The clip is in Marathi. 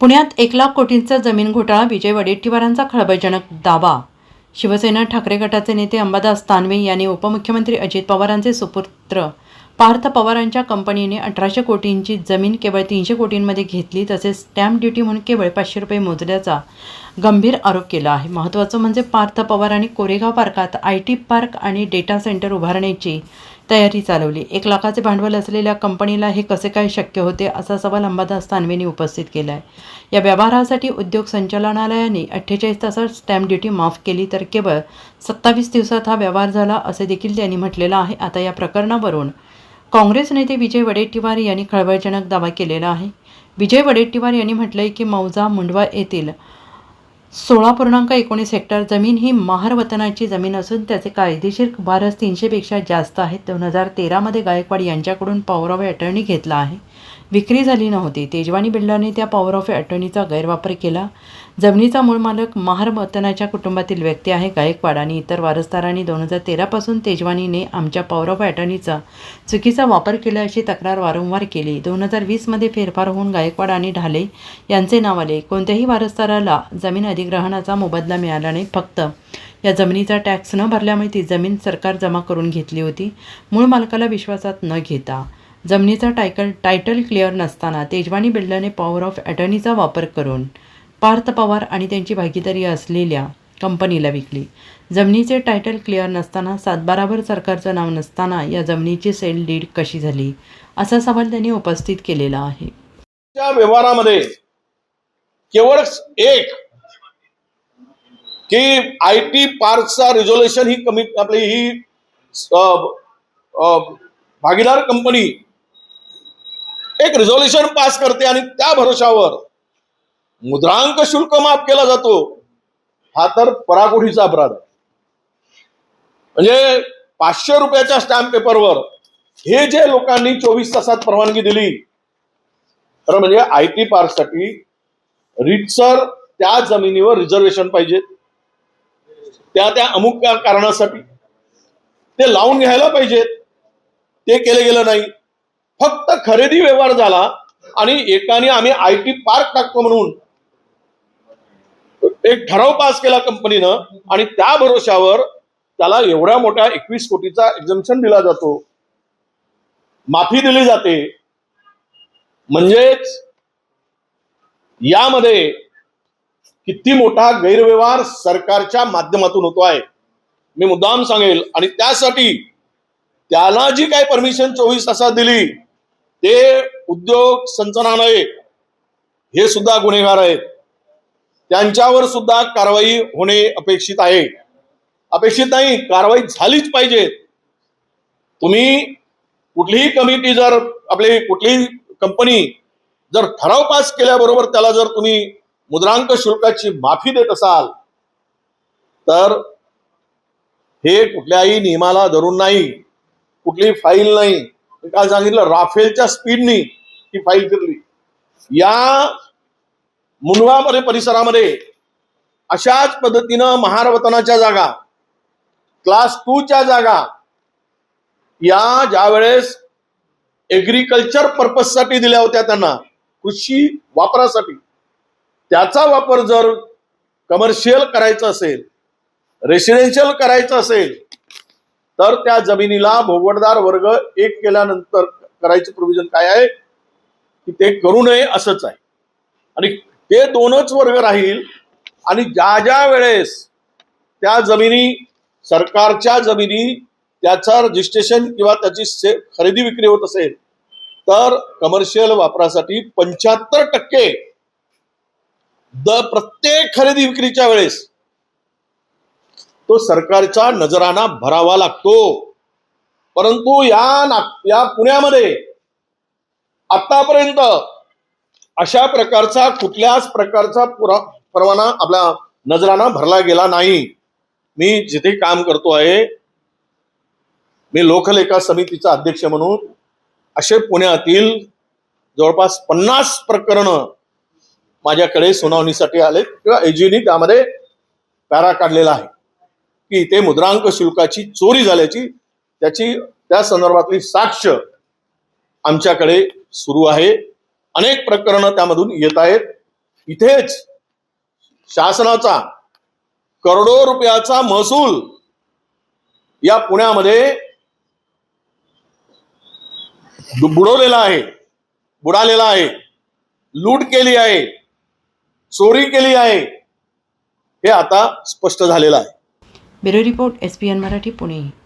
पुण्यात एक लाख कोटींचा जमीन घोटाळा विजय वडेट्टीवारांचा खळबळजनक दावा. शिवसेना ठाकरे गटाचे नेते अंबादास तानवे यांनी उपमुख्यमंत्री अजित पवारांचे सुपुत्र पार्थ पवारांच्या कंपनीने अठराशे कोटींची जमीन केवळ तीनशे कोटींमध्ये घेतली तसेच स्टॅम्प ड्युटी म्हणून केवळ पाचशे रुपये मोजल्याचा गंभीर आरोप केला आहे. महत्त्वाचं म्हणजे पार्थ पवारांनी कोरेगाव पार्कात आय टी पार्क आणि डेटा सेंटर उभारण्याची तयारी चालवली. एक लाखाचे भांडवल असलेल्या कंपनीला हे कसे काय शक्य होते असा सवाल अंबादास तानवेंनी उपस्थित केला आहे या व्यवहारासाठी उद्योग संचालनालयाने अठ्ठेचाळीस तासात स्टॅम्प ड्युटी माफ केली तर केवळ सत्तावीस दिवसात हा व्यवहार झाला असे देखील त्यांनी म्हटलेलं आहे. आता या प्रकरणावरून काँग्रेस नेते विजय वडेट्टीवार यांनी खळबळजनक दावा केलेला आहे. विजय वडेट्टीवार यांनी म्हटलंय की मौजा मुंडवा येथील सोळा पूर्णांक एकोणीस हेक्टर जमीन ही महारवतनाची जमीन असून त्याचे कायदेशीर भारस तीनशेपेक्षा जास्त आहेत दोन हजार तेरामध्ये गायकवाड यांच्याकडून पॉवर ऑफ अटर्नी घेतला आहे. विक्री झाली नव्हती. तेजवानी बिल्डरने त्या पॉवर ऑफ अटर्नीचा गैरवापर केला. जमिनीचा मूळ मालक महारवतनाच्या कुटुंबातील व्यक्ती आहे गायकवाड आणि इतर वारसदारांनी दोन हजार तेरापासून तेजवानीने आमच्या पॉवर ऑफ अटर्नीचा चुकीचा वापर केला अशी तक्रार वारंवार केली. दोन हजार वीसमध्ये फेरफार होऊन गायकवाड आणि ढाले यांचे नाव आले. कोणत्याही वारसदाराला जमीन अधिग्रहणाचा मोबदला मिळाला नाही. फक्त या जमिनीचा टॅक्स न भरल्यामुळे ती जमीन सरकार जमा करून घेतली होती. मूळ मालकाला विश्वासात न घेता जमिनीचा टायकल टायटल क्लिअर नसताना तेजवानी बिल्डरने पॉवर ऑफ अटर्नीचा वापर करून पार्थ पवार आणि त्यांची भागीदारी असलेल्या कंपनीला विकली. जमिनीचे टायटल क्लिअर नसताना सातबारावर सरकारचं नाव नसताना या जमिनीची सेल डीड कशी झाली असा सवाल त्यांनी उपस्थित केलेला आहे. त्या व्यवहारामध्ये केवळ एक की आय टी पार्कचा रिझोल्युशन ही कमी आपली ही भागीदार कंपनी एक रिझोल्युशन पास करते आणि त्या भरोशावर मुद्रांक शुल्क माफ केला जातो. हा तर पराकोटीचा अपराध. म्हणजे पाचशे रुपयाच्या स्टॅम्प पेपरवर हे जे लोकांनी चोवीस तासात परवानगी दिली तर म्हणजे आय टी पार्कसाठी रिटसर त्या जमिनीवर रिझर्वेशन पाहिजे. त्या त्या अमुक त्या कारणासाठी. ते लावून घ्यायला पाहिजेत. ते केलं गेलं नाही. फक्त खरेदी व्यवहार झाला आणि एकाने आम्ही आय टी पार्क टाकतो म्हणून. एक ठराव पास केला कंपनीनं आणि त्या भरोश्यावर त्याला एवढ्या मोठ्या एकवीस कोटीचा एक्झम्पन दिला जातो. माफी दिली जाते. म्हणजेच यामध्ये किती मोठा गैरव्यवहार सरकारच्या माध्यमातून होतो आहे. मी मुद्दाम सांगेल आणि त्यासाठी त्याला जी काय परमिशन चोवीस तासात दिली ते उद्योग संचनालय हे सुद्धा गुन्हेगार आहेत. त्यांच्यावर सुद्धा कारवाई होणे अपेक्षित आहे. अपेक्षित नाही कारवाई झालीच पाहिजे. तुम्ही कुठलीही कमिटी जर आपली कुठलीही कंपनी जर ठराव पास केल्याबरोबर त्याला जर तुम्ही मुद्रांक शुल्काची माफी देत असाल तर हे कुठल्याही नियमाला धरून नाही कुठली फाईल नाही. मी काल सांगितलं राफेलच्या स्पीडनी ही फाईल फिरली. या मुनवामध्ये परिसरामध्ये अशाच पद्धतीनं महारवतनाच्या जागा क्लास टूच्या जागा या ज्या वेळेस एग्रीकल्चर पर्पजसाठी दिल्या होत्या त्यांना कृषी वापरासाठी त्याचा वापर जर कमर्शियल करायचा असेल रेसिडेन्शियल करायचं असेल तर त्या जमिनीला भोगवटदार वर्ग एक केल्यानंतर करायचं प्रोव्हिजन काय आहे? की ते करू नये असंच आहे. आणि ते दोनच वर्ग राहील आणि ज्या ज्या वेळेस त्या जमिनी सरकारच्या जमिनी त्याचं रजिस्ट्रेशन किंवा त्याची से खरेदी विक्री होत असेल तर कमर्शियल वापरासाठी पंच्याहत्तर टक्के द प्रत्येक खरेदी विक्रीच्या वेळेस तो सरकारचा नजराना भरावा लागतो. परंतु या या पुण्यामध्ये आतापर्यंत अशा प्रकारचा कुठल्याच प्रकारचा पुरा परवाना आपला नजराना भरला गेला नाही. मी जिथे काम करतो आहे मी लोकलेखा समितीचा अध्यक्ष म्हणून असे पुण्यातील जवळपास पन्नास प्रकरणं माझ्याकडे सुनावणीसाठी आले किंवा एजीनी त्यामध्ये पॅरा काढलेला आहे. की ते मुद्रांक शुल्काची चोरी झाल्याची त्याची त्या संदर्भातली साक्ष आमच्याकडे सुरू आहे. अनेक प्रकरणं त्यामधून येत आहेत. इथेच शासनाचा करोडो रुपयाचा महसूल या पुण्यामध्ये बुडवलेला आहे बुडालेला आहे लूट केली आहे. चोरी केली आहे. हे आता स्पष्ट झालेलं आहे. Bureau report S P N Marathi Pune.